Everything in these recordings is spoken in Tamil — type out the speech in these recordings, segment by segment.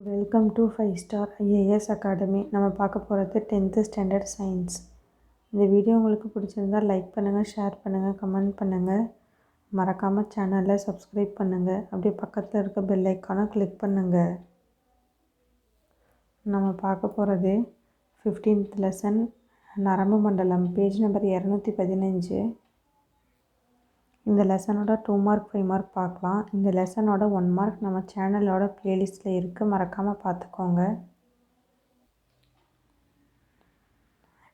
Welcome to five star IAS academy நம்ம பார்க்க போகிறது டென்த்து ஸ்டாண்டர்ட் சயின்ஸ் இந்த வீடியோ உங்களுக்கு பிடிச்சிருந்தா லைக் பண்ணுங்கள் ஷேர் பண்ணுங்கள் கமெண்ட் பண்ணுங்கள் மறக்காமல் சேனலை சப்ஸ்கிரைப் பண்ணுங்கள் அப்படியே பக்கத்தில் இருக்க பெல் ஐக்கானை கிளிக் பண்ணுங்கள் நம்ம பார்க்க போகிறது ஃபிஃப்டீன்த் லெசன் நரம்பு மண்டலம் பேஜ் நம்பர் இரநூத்தி பதினஞ்சு. இந்த லெசனோட டூ மார்க் ஃபைவ் மார்க் பார்க்கலாம். இந்த லெசனோட ஒன் மார்க் நம்ம சேனலோட ப்ளேலிஸ்ட்டில் இருக்குது மறக்காமல் பார்த்துக்கோங்க.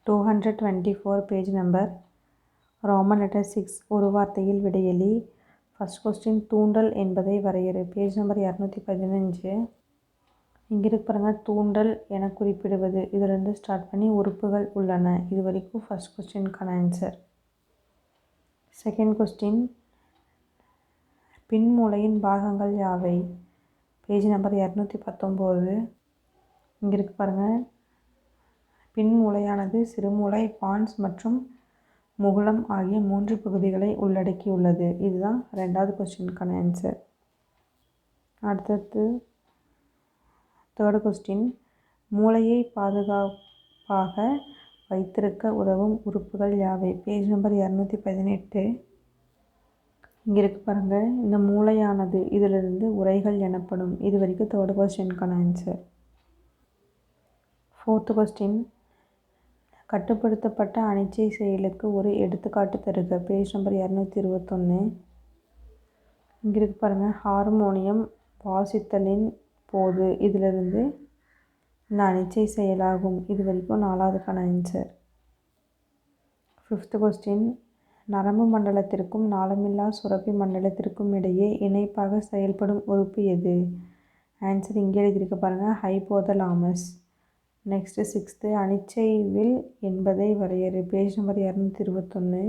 Two hundred twenty four page number Roman letter six ஒரு வார்த்தையில் விடையெளி ஃபஸ்ட் கொஸ்டின் தூண்டல் என்பதை வரையறு. பேஜ் நம்பர் இரநூத்தி பதினஞ்சு. இங்கே இருக்கு பாருங்கள் தூண்டல் என குறிப்பிடுவது. இதிலிருந்து ஸ்டார்ட் பண்ணி உறுப்புகள் உள்ளன. இது வரைக்கும் ஃபஸ்ட் கொஸ்டினுக்கான ஆன்சர் செகண்ட் கொஸ்டின் பின்மூளையின் பாகங்கள் யாவை? பேஜ் நம்பர் இரநூத்தி பத்தொம்போது இங்கே இருக்கு பாருங்கள் பின்மூளையானது சிறுமூளை பான்ஸ் மற்றும் முகுளம் ஆகிய மூன்று பகுதிகளை உள்ளடக்கியுள்ளது. இதுதான் ரெண்டாவது கொஸ்டினுக்கான ஆன்சர் அடுத்தது தேர்டு கொஸ்டின் மூளையை பாதுகாப்பாக வைத்திருக்க உதவும் உறுப்புகள் யாவை? பேஜ் நம்பர் இரநூத்தி பதினெட்டு. இங்கே இருக்கு பாருங்கள் இந்த மூளையானது இதிலிருந்து உரைகள் எனப்படும். இது வரைக்கும் தேர்ட் கொஸ்டினுக்கான ஆன்சர் ஃபோர்த்து கொஸ்டின் கட்டுப்படுத்தப்பட்ட அனிச்சை செயலுக்கு ஒரு எடுத்துக்காட்டு தருக. பேஜ் நம்பர் இரநூத்தி இருபத்தொன்று இங்கே இருக்கு பாருங்கள் ஹார்மோனியம் வாசித்தலின் போது இதிலிருந்து நான் அனிச்சை செயலாகும். இது வரைக்கும் நாலாவதுக்கான ஆன்சர் ஃபிஃப்த்து கொஸ்டின் நரம்பு மண்டலத்திற்கும் நாளமில்லா சுரப்பி மண்டலத்திற்கும் இடையே இணைப்பாக செயல்படும் உறுப்பு எது? ஆன்சர் இங்கே எழுதியிருக்க பாருங்கள் ஹைபோதலாமஸ் நெக்ஸ்ட்டு சிக்ஸ்த்து அனிச்சைவில் என்பதை வரையறு. பேஜ் நம்பர் இரநூத்தி இருபத்தொன்று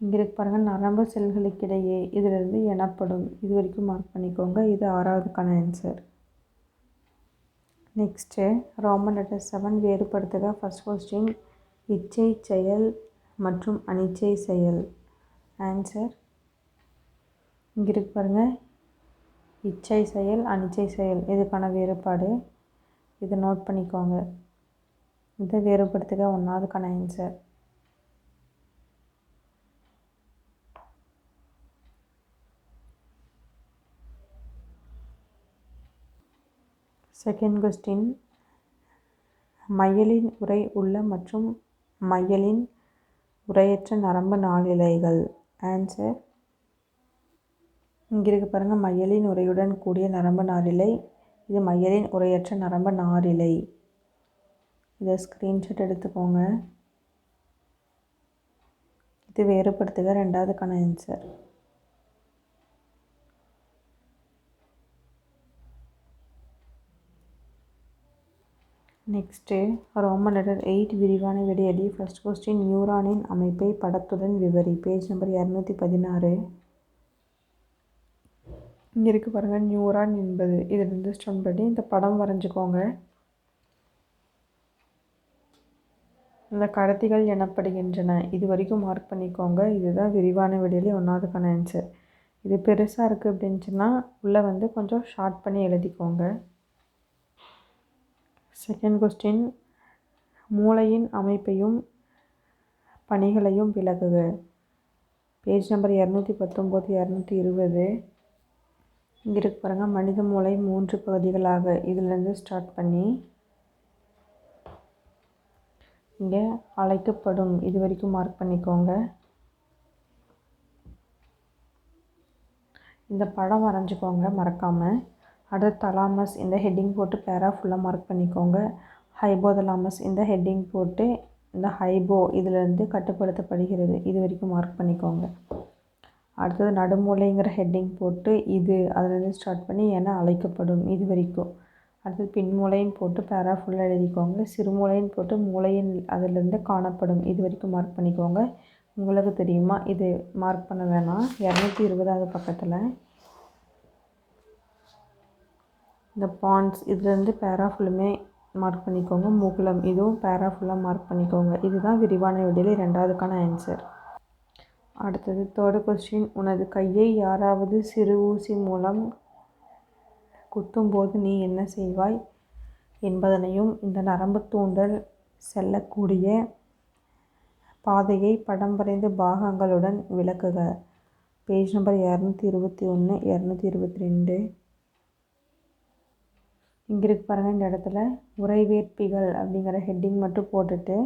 இங்கே இருக்கு பாருங்கள் நரம்பு செல்களுக்கிடையே இதிலிருந்து எனப்படும். இது வரைக்கும் மார்க் பண்ணிக்கோங்க. இது ஆறாவதுக்கான answer next Roman letter seven வேறுபடுத்துக. First question இச்சை செயல் மற்றும் அனிச்சை செயல். ஆன்சர் இங்கே இருக்கு பாருங்கள் இச்சை செயல் அனிச்சை செயல். இதுக்கான வேறுபாடு. இதை நோட் பண்ணிக்கோங்க. இதை வேறுபடுத்துக. ஒன்றாவதுக்கான ஆன்சர் செகண்ட் கொஸ்டின் மையலின் உரை உள்ள மற்றும் மையலின் உரையற்ற நரம்பு நாளிலைகள் ஆன்சர் இங்கே இருக்க பாருங்கள் மையலின் உரையுடன் கூடிய நரம்பு நாரிலை இது மையலின் உரையற்ற நரம்பு நாரிலை இதை ஸ்க்ரீன்ஷாட் எடுத்துக்கோங்க. இது வேறுபடுத்துக ரெண்டாவதுக்கான answer next Roman letter eight விரிவான விடையடி. ஃபஸ்ட் கொஸ்டின் நியூரானின் அமைப்பை படத்துடன் விவரி. பேஜ் நம்பர் இரநூத்தி பதினாறு. இங்கே இருக்குது பாருங்கள் நியூரான் என்பது. இதிலிருந்து ஸ்டார்ட் பண்ணி இந்த படம் வரைஞ்சிக்கோங்க. இந்த கடத்திகள் எனப்படுகின்றன. இது வரைக்கும் மார்க் பண்ணிக்கோங்க. இதுதான் விரிவான விடையிலே ஒன்றாவதுக்கான ஆன்சர் இது பெருசாக இருக்குது அப்படின்னுச்சுன்னா உள்ளே வந்து கொஞ்சம் ஷார்ட் பண்ணி எழுதிக்கோங்க. செகண்ட் கொஸ்டின் மூளையின் அமைப்பையும் பணிகளையும் விளக்குக. பேஜ் நம்பர் இரநூத்தி பத்தொம்போது இரநூத்தி இருபது இங்கே இருக்கு பாருங்கள் மனித மூளை மூன்று பகுதிகளாக. இதிலேருந்து ஸ்டார்ட் பண்ணி இங்கே அழைக்கப்படும். இது வரைக்கும் மார்க் பண்ணிக்கோங்க. இந்த படம் வரைஞ்சிக்கோங்க மறக்காமல் அடுத்து தலாமஸ் இந்த ஹெட்டிங் போட்டு பேரா ஃபுல்லாக மார்க் பண்ணிக்கோங்க. ஹைபோதலாமஸ் இந்த ஹெட்டிங் போட்டு இந்த ஹைபோ இதிலேருந்து கட்டுப்படுத்தப்படுகிறது. இது வரைக்கும் மார்க் பண்ணிக்கோங்க. அடுத்தது நடுமூளைங்கிற ஹெட்டிங் போட்டு இது அதுலேருந்து ஸ்டார்ட் பண்ணி என அழைக்கப்படும் இது வரைக்கும். அடுத்தது பின்மூளைன்னு போட்டு பேரா ஃபுல்லாக எழுதிக்கோங்க. சிறுமூளைன்னு போட்டு மூளையின் அதிலிருந்து காணப்படும். இது வரைக்கும் மார்க் பண்ணிக்கோங்க. உங்களுக்கு தெரியுமா? இது மார்க் பண்ண வேணாம். இரநூத்தி இருபதாவது பக்கத்தில் இந்த பாண்ட்ஸ் இதுலேருந்து பேரா ஃபுல்லுமே மார்க் பண்ணிக்கோங்க. முகுலம் இதுவும் பேரா ஃபுல்லாக மார்க் பண்ணிக்கோங்க. இதுதான் விரிவான விடையில் ரெண்டாவதுக்கான ஆன்சர் அடுத்தது தேர்டு கொஸ்டின் உனது கையை யாராவது சிறு ஊசி மூலம் குத்தும்போது நீ என்ன செய்வாய் என்பதனையும் இந்த நரம்பு தூண்டல் செல்லக்கூடிய பாதையை படம் வரைந்து பாகங்களுடன் விளக்குக. பேஜ் நம்பர் இரநூத்தி இருபத்தி ஒன்று இரநூத்தி இருபத்தி ரெண்டு. இங்கே இருக்கு பாருங்கள் இந்த இடத்துல. உறைவேற்பிகள் அப்படிங்கிற ஹெட்டிங் மட்டும் போட்டுட்டு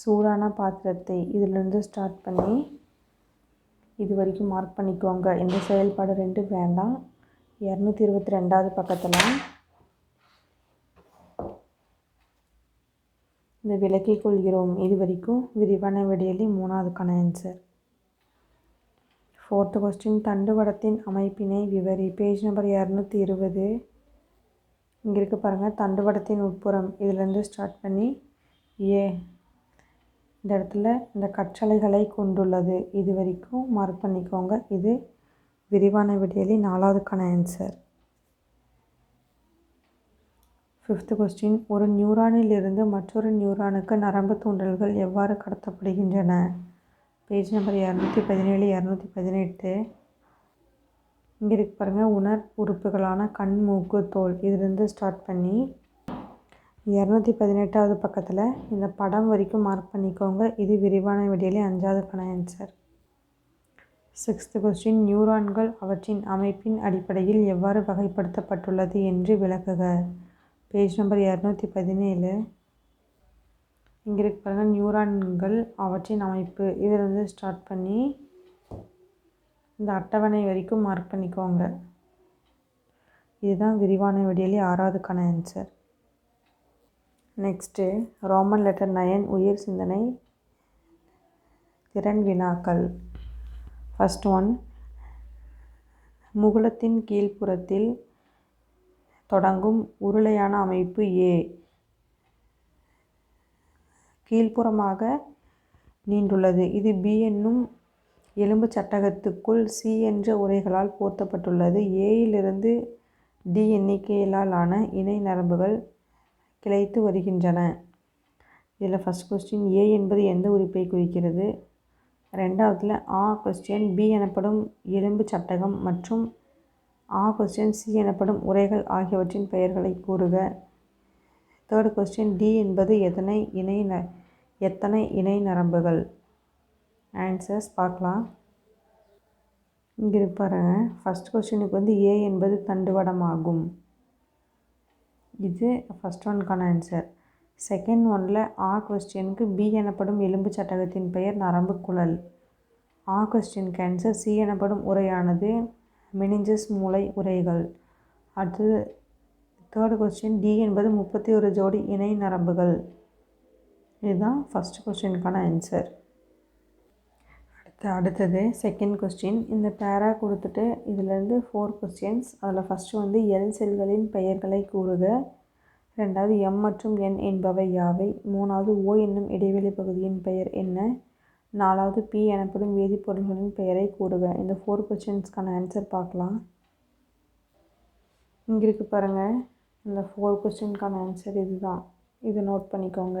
சூடான பாத்திரத்தை இதிலிருந்து ஸ்டார்ட் பண்ணி இது வரைக்கும் மார்க் பண்ணிக்கோங்க. இந்த செயல்பாடு ரெண்டு வேண்டாம். இரநூத்தி இருபத்தி ரெண்டாவது பக்கத்தில் இந்த விளக்கிக் கொள்கிறோம். இது வரைக்கும் விரிவான விடையிலே மூணாவதுக்கான ஆன்சர் ஃபோர்த்து கொஸ்டின் தண்டுவடத்தின் அமைப்பினை விவரி. பேஜ் நம்பர் இரநூத்தி இருபது. இங்கே இருக்க பாருங்கள் தண்டுவடத்தின் உட்புறம். இதிலேருந்து ஸ்டார்ட் பண்ணி ஏ இந்த இடத்துல இந்த கற்றலைகளை கொண்டுள்ளது. இது வரைக்கும் மார்க் பண்ணிக்கோங்க. இது விரிவான விடையலி நாலாவதுக்கான ஆன்சர் ஃபிஃப்த்து கொஸ்டின் ஒரு நியூரானிலிருந்து மற்றொரு நியூரானுக்கு நரம்பு தூண்டல்கள் எவ்வாறு கடத்தப்படுகின்றன? பேஜ் நம்பர் இரநூத்தி பதினேழு இரநூத்தி பதினெட்டு. இங்கே இருக்கு பாருங்கள் உணர் உறுப்புகளான கண் மூக்கு தோல். இதிலிருந்து ஸ்டார்ட் பண்ணி இரநூத்தி பதினெட்டாவது பக்கத்தில் இந்த படம் வரைக்கும் மார்க் பண்ணிக்கோங்க. இது விரிவான விடையிலே அஞ்சாவதுக்கான ஆன்சர் சிக்ஸ்த்து கொஸ்டின் நியூரான்கள் அவற்றின் அமைப்பின் அடிப்படையில் எவ்வாறு வகைப்படுத்தப்பட்டுள்ளது என்று விளக்குக. பேஜ் நம்பர் இரநூத்தி பதினேழு. இங்கே இருக்கு பாருங்கள் நியூரான்கள் அவற்றின் அமைப்பு. இதிலிருந்து ஸ்டார்ட் பண்ணி இந்த அட்டவணை வரைக்கும் மார்க் பண்ணிக்கோங்க. இதுதான் விரிவான விடியலி ஆறாவதுக்கான answer next Roman letter nine உயிர் சிந்தனை. திறன் வினாக்கள். ஃபஸ்ட் ஒன் முகுலத்தின் கீழ்ப்புறத்தில் தொடங்கும் உருளையான அமைப்பு ஏ கீழ்ப்புறமாக நீண்டுள்ளது. இது பி என்னும் எலும்பு சட்டகத்துக்குள் சி என்ற உரைகளால் போர்த்தப்பட்டுள்ளது. ஏயிலிருந்து டி எண்ணிக்கையிலான இணை நரம்புகள் கிளைத்து வருகின்றன. இதில் ஃபஸ்ட் கொஸ்டின் ஏ என்பது எந்த உறுப்பை குறிக்கிறது? ரெண்டாவதுல ஆ கொஸ்டின் பி எனப்படும் எலும்பு சட்டகம் மற்றும் ஆ கொஸ்டின் சி எனப்படும் உரைகள் ஆகியவற்றின் பெயர்களை கூறுக. தேர்ட் கொஸ்டின் டி என்பது எத்தனை இணை ந எத்தனை இணை நரம்புகள்? ஆன்சர்ஸ் பார்க்கலாம். இங்கே இருப்பாருங்க ஃபஸ்ட் கொஸ்டினுக்கு வந்து ஏ என்பது தண்டுவடம் ஆகும் இது ஃபஸ்ட் ஒன்க்கான ஆன்சர் செகண்ட் ஒனில் ஆ கொஸ்டினுக்கு பி எனப்படும் எலும்பு சட்டகத்தின் பெயர் நரம்பு குழல். ஆ கொஸ்டின் கேன்சர் சி எனப்படும் உரையானது மெனிஞ்சஸ் மூளை உரைகள். அடுத்தது தேர்டு கொஸ்டின் டி என்பது முப்பத்தி ஒரு ஜோடி இணை நரம்புகள். இதுதான் ஃபஸ்ட் கொஸ்டினுக்கான ஆன்சர் அடுத்தது செகண்ட் கொஸ்டின் இந்த பேரா கொடுத்துட்டு இதிலேருந்து ஃபோர் கொஸ்டின்ஸ் அதில் ஃபஸ்ட்டு வந்து எல் செல்களின் பெயர்களை கூறுக. ரெண்டாவது எம் மற்றும் என் என்பவை யாவை? மூணாவது ஓ என்னும் இடைவெளி பகுதியின் பெயர் என்ன? நாலாவது பி எனப்படும் வேதிப்பொருள்களின் பெயரை கூறுக. இந்த ஃபோர் கொஸ்டின்ஸ்க்கான ஆன்சர் பார்க்கலாம். இங்கே இருக்குது பாருங்கள் இந்த ஃபோர் கொஸ்டின்க்கான ஆன்சர் இதுதான். இதை நோட் பண்ணிக்கோங்க.